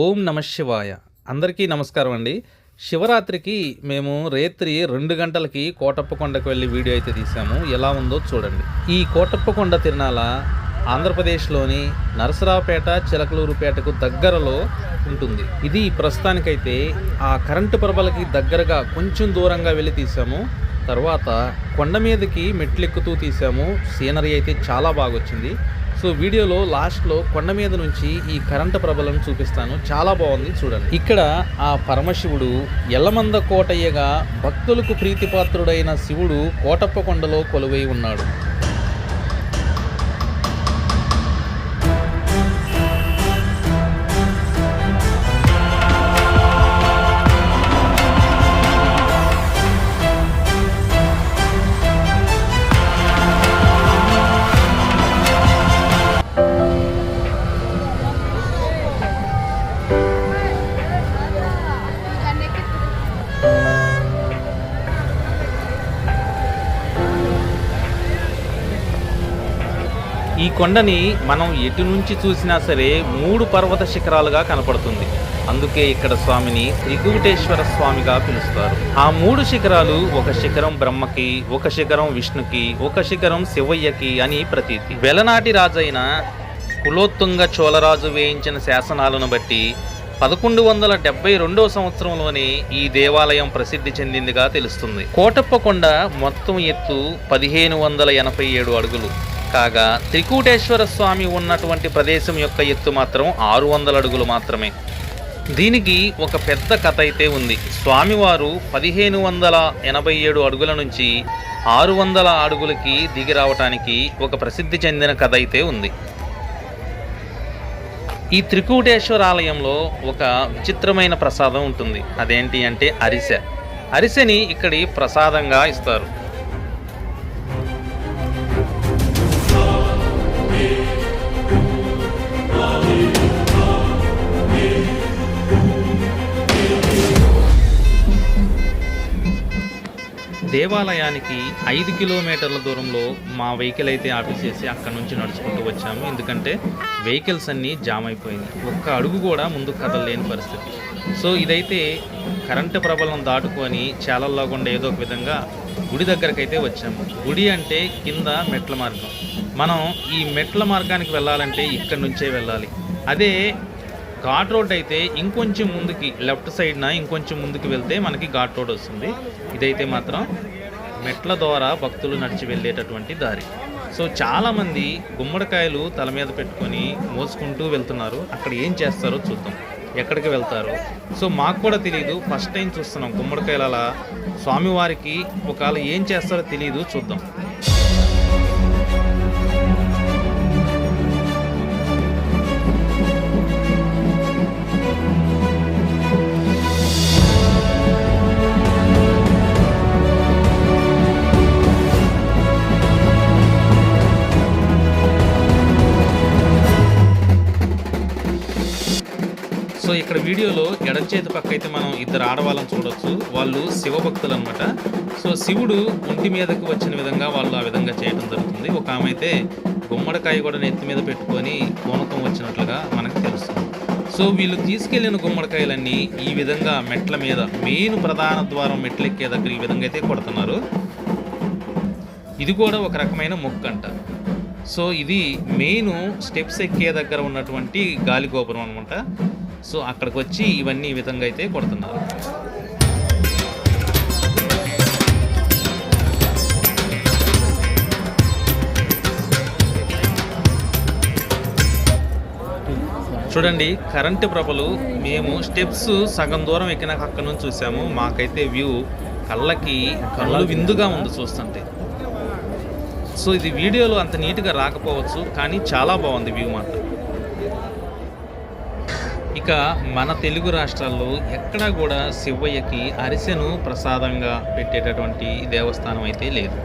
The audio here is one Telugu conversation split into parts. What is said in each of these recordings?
ఓం నమ శివాయ. అందరికీ నమస్కారం అండి. శివరాత్రికి మేము రేత్రి రెండు గంటలకి కోటప్పకొండకు వెళ్ళి వీడియో అయితే తీసాము. ఎలా ఉందో చూడండి. ఈ కోటప్పకొండ తిరణాల ఆంధ్రప్రదేశ్లోని నరసరావుపేట చిలకలూరుపేటకు దగ్గరలో ఉంటుంది. ఇది ప్రస్తుతానికైతే ఆ కరెంటు ప్రభలకి దగ్గరగా కొంచెం దూరంగా వెళ్ళి తీసాము. తర్వాత కొండ మీదకి మెట్లెక్కుతూ తీసాము. సీనరీ అయితే చాలా బాగా వచ్చింది సో వీడియోలో లాస్ట్లో కొండ మీద నుంచి ఈ కరెంటు ప్రభలను చూపిస్తాను. చాలా బాగుంది చూడండి. ఇక్కడ ఆ పరమశివుడు ఎల్లమంద కోటయ్యగా భక్తులకు ప్రీతిపాత్రుడైన శివుడు కోటప్ప కొండలో కొలువై ఉన్నాడు. కొండని మనం ఎటు నుంచి చూసినా సరే మూడు పర్వత శిఖరాలుగా కనపడుతుంది. అందుకే ఇక్కడ స్వామిని త్రికూటేశ్వర స్వామిగా పిలుస్తారు. ఆ మూడు శిఖరాలు ఒక శిఖరం బ్రహ్మకి ఒక శిఖరం విష్ణుకి ఒక శిఖరం శివయ్యకి అని ప్రతీతి. వెలనాటి రాజైన కులోత్తుంగ చోళరాజు వేయించిన శాసనాలను బట్టి పదకొండు వందల డెబ్బై రెండో సంవత్సరంలోనే ఈ దేవాలయం ప్రసిద్ధి చెందిందిగా తెలుస్తుంది. కోటప్పకొండ మొత్తం ఎత్తు పదిహేను వందల ఎనభై ఏడు అడుగులు. కాగా త్రికూటేశ్వర స్వామి ఉన్నటువంటి ప్రదేశం యొక్క ఎత్తు మాత్రం ఆరు వందల అడుగులు మాత్రమే. దీనికి ఒక పెద్ద కథ అయితే ఉంది. స్వామివారు పదిహేను వందల ఎనభై ఏడు అడుగుల నుంచి ఆరు వందల అడుగులకి దిగి రావటానికి ఒక ప్రసిద్ధి చెందిన కథ అయితే ఉంది. ఈ త్రికూటేశ్వర ఆలయంలో ఒక విచిత్రమైన ప్రసాదం ఉంటుంది. అదేంటి అంటే అరిసె. అరిసెని ఇక్కడి ప్రసాదంగా ఇస్తారు. దేవాలయానికి ఐదు కిలోమీటర్ల దూరంలో మా వెహికల్ అయితే ఆపేసేసి అక్కడ నుంచి నడుచుకుంటూ వచ్చాము. ఎందుకంటే వెహికల్స్ అన్నీ జామ్ అయిపోయింది. ఒక్క అడుగు కూడా ముందు కదలలేని పరిస్థితి. సో ఇదైతే కరెంటు ప్రబలం దాటుకొని చాలల్లో గుండా ఏదో ఒక విధంగా గుడి దగ్గరకు అయితే వచ్చాము. గుడి అంటే కింద మెట్ల మార్గం. మనం ఈ మెట్ల మార్గానికి వెళ్ళాలంటే ఇక్కడి నుంచే వెళ్ళాలి. అదే ఘాట్ రోడ్ అయితే ఇంకొంచెం ముందుకి లెఫ్ట్ సైడ్న ఇంకొంచెం ముందుకు వెళ్తే మనకి ఘాట్ రోడ్ వస్తుంది. ఇదైతే మాత్రం మెట్ల ద్వారా భక్తులు నడిచి వెళ్ళేటటువంటి దారి. సో చాలామంది గుమ్మడికాయలు తల మీద పెట్టుకొని మోసుకుంటూ వెళ్తున్నారు. అక్కడ ఏం చేస్తారో చూద్దాం. ఎక్కడికి వెళ్తారు. సో మాకు కూడా తెలియదు ఫస్ట్ టైం చూస్తున్నాం గుమ్మడికాయల స్వామివారికి ఒకవేళ ఏం చేస్తారో తెలియదు చూద్దాం. సో ఇక్కడ వీడియోలో ఎడం చేతి పక్క అయితే మనం ఇద్దరు ఆడవాళ్ళని చూడొచ్చు. వాళ్ళు శివభక్తులు అనమాట సో శివుడు ఒంటి మీదకు వచ్చిన విధంగా వాళ్ళు ఆ విధంగా చేయడం జరుగుతుంది. ఒక ఆమె అయితే గుమ్మడికాయ కూడా నెత్తి మీద పెట్టుకొని పూనకం వచ్చినట్లుగా మనకు తెలుస్తుంది. సో వీళ్ళు తీసుకెళ్ళిన గుమ్మడికాయలన్నీ ఈ విధంగా మెట్ల మీద మెయిన్ ప్రధాన ద్వారం మెట్లెక్కే దగ్గర ఈ విధంగా అయితే కొడుతున్నారు. ఇది కూడా ఒక రకమైన మొక్క అంట సో ఇది మెయిన్ స్టెప్స్ ఎక్కే దగ్గర ఉన్నటువంటి గాలి గోపురం అనమాట సో అక్కడికి వచ్చి ఇవన్నీ ఈ విధంగా అయితే కొడుతున్నారు. చూడండి కరెంటు ప్రభలు మేము స్టెప్స్ సగం దూరం ఎక్కినాక అక్కడ నుంచి చూసాము. మాకైతే వ్యూ కళ్ళకి కళ్ళు విందుగా ఉంది చూస్తుంటే. సో ఇది వీడియోలో అంత నీట్గా రాకపోవచ్చు కానీ చాలా బాగుంది వ్యూ మాత్రం. ఇక మన తెలుగు రాష్ట్రాల్లో ఎక్కడా కూడా శివయ్యకి అరిసెను ప్రసాదంగా పెట్టేటటువంటి దేవస్థానం అయితే లేదు.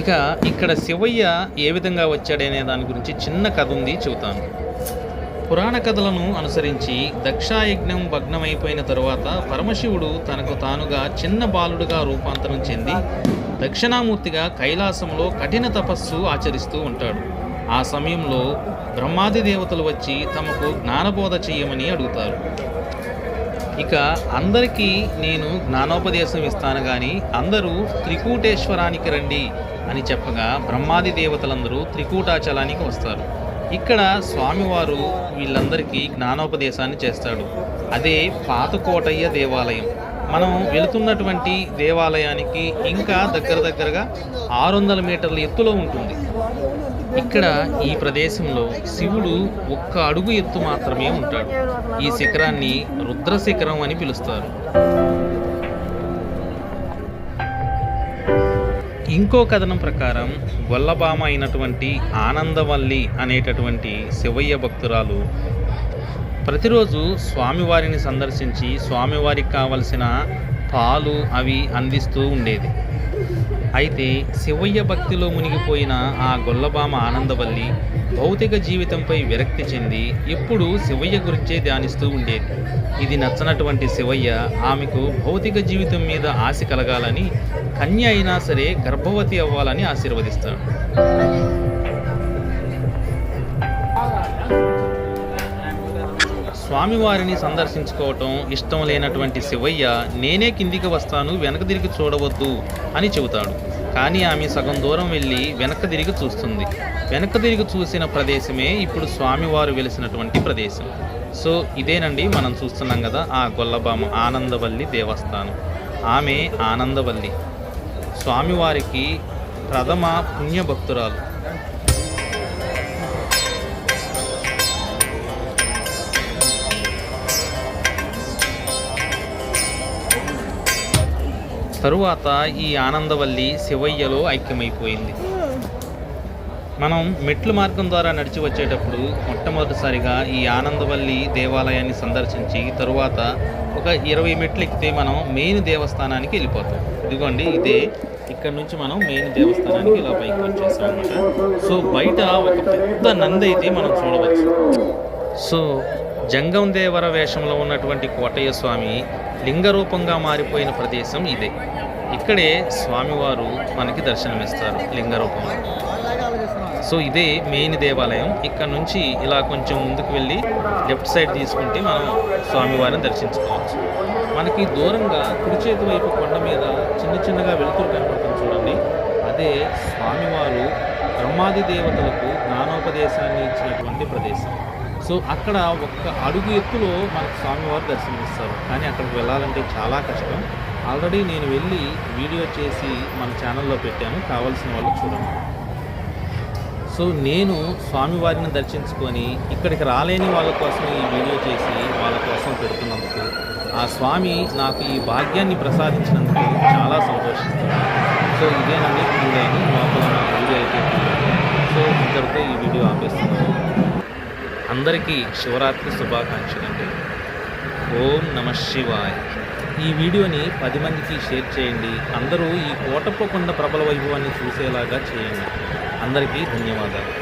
ఇక ఇక్కడ శివయ్య ఏ విధంగా వచ్చాడనే దాని గురించి చిన్న కథ ఉంది చెబుతాను పురాణ కథలను అనుసరించి దక్షాయజ్ఞం భగ్నమైపోయిన తరువాత పరమశివుడు తనకు తానుగా చిన్న బాలుడుగా రూపాంతరం చెంది దక్షిణామూర్తిగా కైలాసంలో కఠిన తపస్సు ఆచరిస్తూ ఉంటాడు. ఆ సమయంలో బ్రహ్మాది దేవతలు వచ్చి తమకు జ్ఞానబోధ చేయమని అడుగుతారు. ఇక అందరికీ నేను జ్ఞానోపదేశం ఇస్తాను కానీ అందరూ త్రికూటేశ్వరానికి రండి అని చెప్పగా బ్రహ్మాది దేవతలందరూ త్రికూటాచలానికి వస్తారు. ఇక్కడ స్వామివారు వీళ్ళందరికీ జ్ఞానోపదేశాన్ని చేస్తాడు. అదే పాతకోటయ్య దేవాలయం. మనం వెళుతున్నటువంటి దేవాలయానికి ఇంకా దగ్గర దగ్గరగా ఆరు వందల మీటర్ల ఎత్తులో ఉంటుంది. ఇక్కడ ఈ ప్రదేశంలో శివుడు ఒక్క అడుగు ఎత్తు మాత్రమే ఉంటాడు. ఈ శిఖరాన్ని రుద్ర శిఖరం అని పిలుస్తారు. ఇంకో కథనం ప్రకారం గొల్లబామ అయినటువంటి ఆనందవల్లి అనేటటువంటి శివయ్య భక్తురాలు ప్రతిరోజు స్వామివారిని సందర్శించి స్వామివారికి కావలసిన పాలు అవి అందిస్తూ ఉండేది. అయితే శివయ్య భక్తిలో మునిగిపోయిన ఆ గొల్లబామ ఆనందవల్లి భౌతిక జీవితంపై విరక్తి చెంది ఎప్పుడూ శివయ్య గురించే ధ్యానిస్తూ ఉండేది. ఇది నచ్చనటువంటి శివయ్య ఆమెకు భౌతిక జీవితం మీద ఆశ కలగాలని కన్య అయినా సరే గర్భవతి అవ్వాలని ఆశీర్వదిస్తాడు. స్వామివారిని సందర్శించుకోవటం ఇష్టం లేనటువంటి శివయ్య నేనే కిందికి వస్తాను వెనక తిరిగి చూడవద్దు అని చెబుతాడు. కానీ ఆమె సగం దూరం వెళ్ళి వెనక తిరిగి చూస్తుంది. వెనక తిరిగి చూసిన ప్రదేశమే ఇప్పుడు స్వామివారు వెలిసినటువంటి ప్రదేశం. సో ఇదేనండి మనం చూస్తున్నాం కదా ఆ గొల్లబామ ఆనందవల్లి దేవస్థానం. ఆమె ఆనందవల్లి. స్వామివారికి ప్రథమ పుణ్యభక్తురాలు. తరువాత ఈ ఆనందవల్లి శివయ్యలో ఐక్యమైపోయింది. మనం మెట్లు మార్గం ద్వారా నడిచి వచ్చేటప్పుడు మొట్టమొదటిసారిగా ఈ ఆనందవల్లి దేవాలయాన్ని సందర్శించి తరువాత ఒక ఇరవై మెట్లు ఎక్కితే మనం మెయిన్ దేవస్థానానికి వెళ్ళిపోతాం. ఇదిగోండి ఇదే ఇక్కడ నుంచి మనం మెయిన్ దేవస్థానానికి ఇలా పైకి వచ్చేసాం అనమాట సో బయట ఒక పెద్ద నంది అయితే మనం చూడవచ్చు. సో జంగం దేవర వేషంలో ఉన్నటువంటి కోటయ్య స్వామి లింగ రూపంగా మారిపోయిన ప్రదేశం ఇదే. ఇక్కడే స్వామివారు మనకి దర్శనమిస్తారు లింగరూపంలో సో ఇదే మెయిన్ దేవాలయం. ఇక్కడ నుంచి ఇలా కొంచెం ముందుకు వెళ్ళి లెఫ్ట్ సైడ్ తీసుకుంటే మనం స్వామివారిని దర్శించుకోవచ్చు. మనకి దూరంగా కుడి చేతి వైపు కొండ మీద చిన్న చిన్నగా వెలుతురు కనపడుతుంది చూడండి. అదే స్వామివారు బ్రహ్మాది దేవతలకు జ్ఞానోపదేశాన్ని ఇచ్చినటువంటి ప్రదేశం. సో అక్కడ ఒక్క అడుగు ఎత్తులో మనకు స్వామివారు దర్శనమిస్తారు. కానీ అక్కడికి వెళ్ళాలంటే చాలా కష్టం. ఆల్రెడీ నేను వెళ్ళి వీడియో చేసి మన ఛానల్లో పెట్టాను. కావాల్సిన వాళ్ళు చూడండి. సో నేను స్వామివారిని దర్శించుకొని ఇక్కడికి రాలేని వాళ్ళ కోసం ఈ వీడియో చేసి వాళ్ళ కోసం పెడుతున్నందుకు ఆ స్వామి నాకు ఈ భాగ్యాన్ని ప్రసాదించినందుకు చాలా సంతోషిస్తున్నాను సో ఇదేనండి. పూడైన లోపల నా వీడియో అయితే సో ఇంతటితో ఈ వీడియో ఆపేస్తున్నాను. అందరికీ శివరాత్రి శుభాకాంక్షలు అండి ఓం నమ శివాయ్. ఈ వీడియోని పది మందికి షేర్ చేయండి. అందరూ ఈ కోటప్పకొండ ప్రబల వైభవాన్ని చూసేలాగా చేయండి. అందరికీ ధన్యవాదాలు.